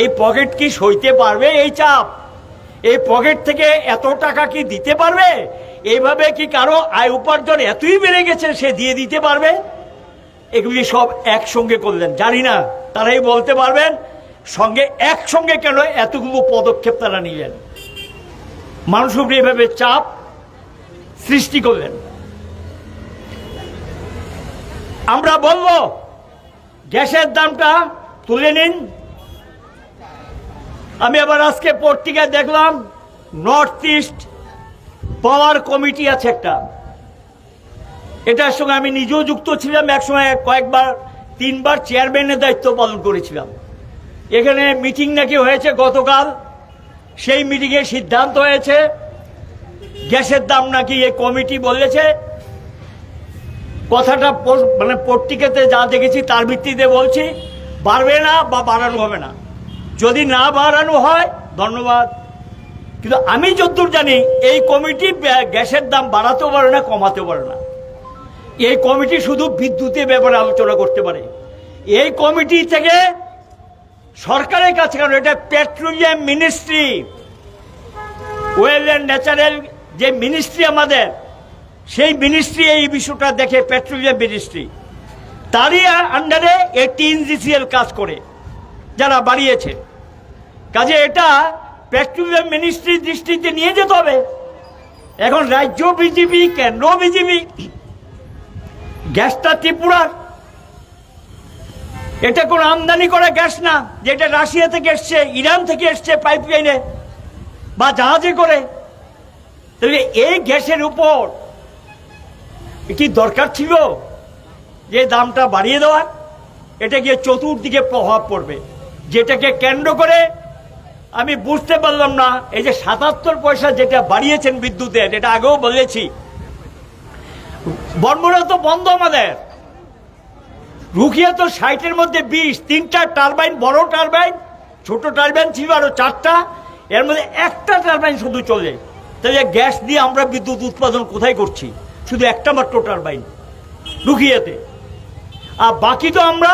এই পকেট কি সইতে পারবে এই চাপ? এই পকেট থেকে এত টাকা কি দিতে পারবে? এইভাবে কি কারও আয় উপার্জন এতই বেড়ে গেছে সে দিয়ে দিতে পারবে? এগুলি সব একসঙ্গে করলেন, জানি না, তারাই বলতে পারবেন, সঙ্গে একসঙ্গে কেন এতগুলো পদক্ষেপ তারা নিলেন? মানুষের উপরে এভাবে চাপ সৃষ্টি করলেন। আমরা বলব, গ্যাসের দামটা তুলে নিন আমি আবার আজকে পত্রিকায় দেখলাম নর্থ ইস্ট পাওয়ার কমিটি আছে একটা। এটার সঙ্গে আমি নিজেও যুক্ত ছিলাম, একসময় কয়েকবার, তিনবার চেয়ারম্যানের দায়িত্ব পালন করেছিলাম। এখানে মিটিং নাকি হয়েছে গতকাল, সেই মিটিংয়ে সিদ্ধান্ত হয়েছে, গ্যাসের দাম নাকি এই কমিটি বলেছে। কথাটা মানে পত্রিকাতে যা দেখেছি তার ভিত্তিতে বলছি, বাড়বে না বা বাড়ানো হবে না। যদি না বাড়ানো হয়, ধন্যবাদ। কিন্তু আমি যতদূর জানি, এই কমিটি গ্যাসের দাম বাড়াতেও পারে না, কমাতেও পারে না। এই কমিটি শুধু বিদ্যুতের ব্যাপারে আলোচনা করতে পারে। এই কমিটি থেকে সরকারের কাছে, কারণ এটা petroleum ministry, oil and natural যে মিনিস্ট্রি আমাদের, সেই মিনিস্ট্রি এই বিষয়টা দেখে, পেট্রোলিয়াম মিনিস্ট্রি। তারই আন্ডারে এই টিএনজিসিএল কাজ করে। যারা বাড়িয়েছে। কাজে এটা পেট্রোলিয়াম মিনিস্ট্রির দৃষ্টিতে নিয়ে যেতে হবে। এখন রাজ্য বিজেপি কেন্দ্র বিজেপি, গ্যাসটা ত্রিপুরার। এটা কোনো আমদানি করা গ্যাস না, যেটা রাশিয়া থেকে এসছে, ইরান থেকে এসছে পাইপ লাইনে বা জাহাজে করে। তাহলে এই গ্যাসের উপর কি দরকার ছিল যে দামটা বাড়িয়ে দেওয়ার? এটা গিয়ে চতুর্দিকে প্রভাব পড়বে। যেটাকে কেন্দ্র করে আমি বুঝতে পারলাম না, এই যে সাতাত্তর পয়সা যেটা বাড়িয়েছেন বিদ্যুতের এটা আগেও বলেছি। বনমরা তো বন্ধ আমাদের। রুকিয়া তো ষাটের মধ্যে বিশ তিনটা টারবাইন, বড় টারবাইন, ছোট টারবাইন ছিল আরও চারটা, এর মধ্যে একটা টারবাইন শুধু চলে। তাহলে গ্যাস দিয়ে আমরা বিদ্যুৎ উৎপাদন কোথায় করছি? শুধু একটা মাত্র টারবাইন রুকিয়াতে আর বাকি তো আমরা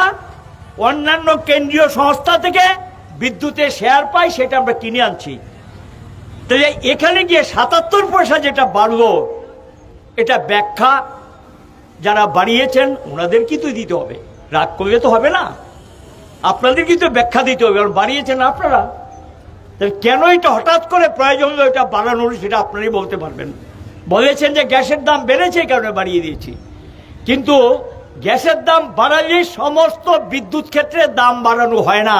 অন্যান্য কেন্দ্রীয় সংস্থা থেকে বিদ্যুতের শেয়ার পাই, সেটা আমরা কিনে আনছি। তাহলে এখানে গিয়ে সাতাত্তর পয়সা যেটা বাড়লো, এটা ব্যাখ্যা যারা বাড়িয়েছেন ওনাদের কি তো দিতে হবে? রাগ করলে তো হবে না। আপনাদের তো ব্যাখ্যা দিতে হবে? কারণ বাড়িয়েছেন আপনারা। তাহলে কেন এটা হঠাৎ করে প্রয়োজন হলো এটা বাড়ানোর, সেটা আপনারাই বলতে পারবেন। বলেছেন যে গ্যাসের দাম বেড়েছে, এই কারণে বাড়িয়ে দিয়েছি। কিন্তু গ্যাসের দাম বাড়ালে সমস্ত বিদ্যুৎ ক্ষেত্রে দাম বাড়ানো হয় না।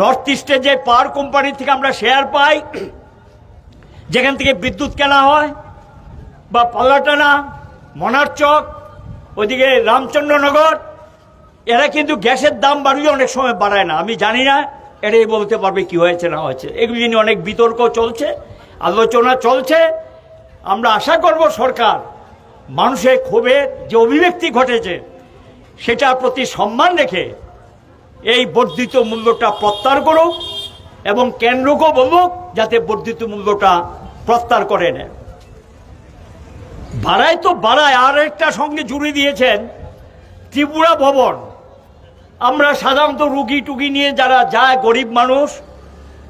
নর্থ ইস্টে যে পাওয়ার কোম্পানি থেকে আমরা শেয়ার পাই, যেখান থেকে বিদ্যুৎ কেনা হয়, বা পাল্লাটানা মনারচক ওদিকে রামচন্দ্রনগর, এরা কিন্তু গ্যাসের দাম বাড়িয়ে অনেক সময় বাড়ায় না। আমি জানি না এটাই বলতে পারবে কি হয়েছে, না হয়েছে। এগুলি নিয়ে অনেক বিতর্ক চলছে, আলোচনা চলছে। আমরা আশা করব সরকার মানুষের ক্ষোভের যে অভিব্যক্তি ঘটেছে সেটার প্রতি সম্মান রেখে এই বর্ধিত মূল্যটা প্রত্যাহার করুক এবং কেন্দ্রকেও বলুক যাতে বর্ধিত মূল্যটা প্রত্যাহার করে নেয়। ভাড়ায় তো বাড়ায় আর একটা সঙ্গে জুড়ে দিয়েছেন ত্রিপুরা ভবন। আমরা সাধারণত রুগী টুগি নিয়ে যারা যায়, গরিব মানুষ,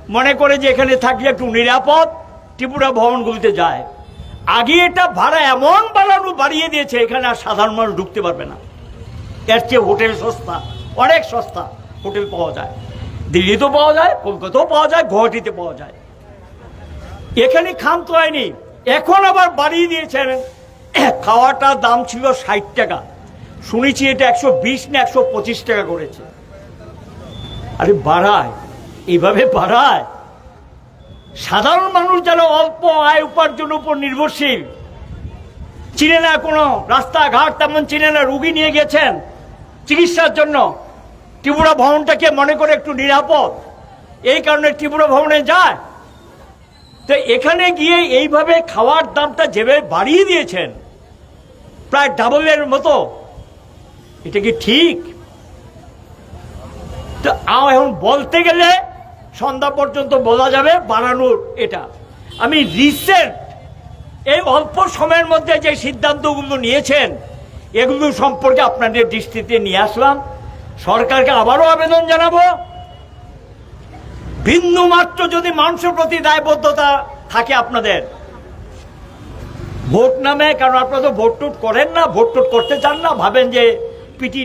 মনে করে যে এখানে থাকলে একটু নিরাপদ ত্রিপুরা ভবনগুলিতে যায়। আগে এটা ভাড়া এমন বাড়ানো বাড়িয়ে দিয়েছে, এখানে আর সাধারণ মানুষ ঢুকতে পারবে না। এর চেয়ে হোটেল সস্তা, অনেক সস্তা হোটেল পাওয়া যায়। দিল্লিতেও পাওয়া যায়, কলকাতাও পাওয়া যায়, গুয়াহাটিতে পাওয়া যায়। এখানে খান্ত হয়নি। এখন আবার বাড়িয়ে দিয়েছেন। খাওয়াটার দাম ছিল ষাট টাকা। শুনেছি এটা একশো বিশ না একশো পঁচিশ টাকা করেছে। আরে বাড়ায়, এইভাবে বাড়ায়? সাধারণ মানুষ যারা অল্প আয় উপার্জনের উপর নির্ভরশীল। চিনে না কোনো রাস্তাঘাট, তেমন চিনে না রুগী নিয়ে গেছেন চিকিৎসার জন্য। ত্রিপুরা ভবনটাকে মনে করে একটু নিরাপদ। এই কারণে ত্রিপুরা ভবনে যায়। তো এখানে গিয়ে এইভাবে খাওয়ার দামটা যেভাবে বাড়িয়ে দিয়েছেন, প্রায় ডাবলের মতো। এটা কি ঠিক? তো এখন বলতে গেলে সন্ধ্যা পর্যন্ত বলা যাবে বাড়ানোর এটা। আমি রিসেন্ট এই অল্প সময়ের মধ্যে যে সিদ্ধান্তগুলো নিয়েছেন, এগুলো সম্পর্কে আপনাদের দৃষ্টিতে নিয়ে আসলাম। সরকারকে আবারও আবেদন জানাব। বিন্দু মাত্র যদি মানুষের প্রতি দায়বদ্ধতা থাকে আপনাদের, ভোট নামে, কারণ আপনারা তো ভোট টুট করেন না, ভোট টুট করতে চান না, ভাবেন যে পিটি